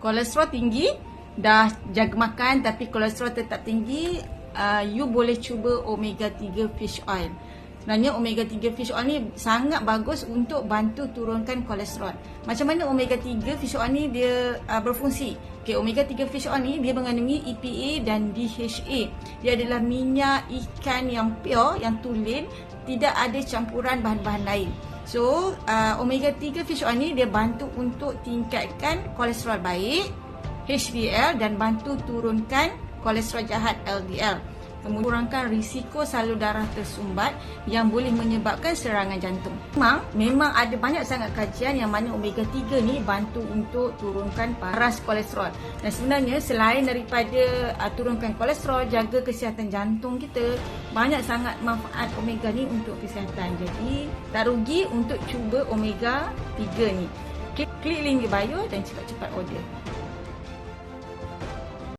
kolesterol tinggi, dah jaga makan tapi kolesterol tetap tinggi, uh, you boleh cuba omega 3 fish oil. Sebenarnya omega 3 fish oil ni sangat bagus untuk bantu turunkan kolesterol. Macam mana omega 3 fish oil ni dia uh, berfungsi? Okay, omega 3 fish oil ni dia mengandungi EPA dan DHA. Dia adalah minyak ikan yang pure, yang tulen, tidak ada campuran bahan-bahan lain. So, uh, omega 3 fish oil ni dia bantu untuk tingkatkan kolesterol baik, HDL dan bantu turunkan kolesterol jahat LDL. Kemudian kurangkan risiko salur darah tersumbat yang boleh menyebabkan serangan jantung. Memang, memang ada banyak sangat kajian yang mana omega 3 ni bantu untuk turunkan paras kolesterol. Dan sebenarnya selain daripada uh, turunkan kolesterol, jaga kesihatan jantung kita, banyak sangat manfaat omega ni untuk kesihatan. Jadi, tak rugi untuk cuba omega 3 ni. Klik, klik link di bio dan cepat-cepat order.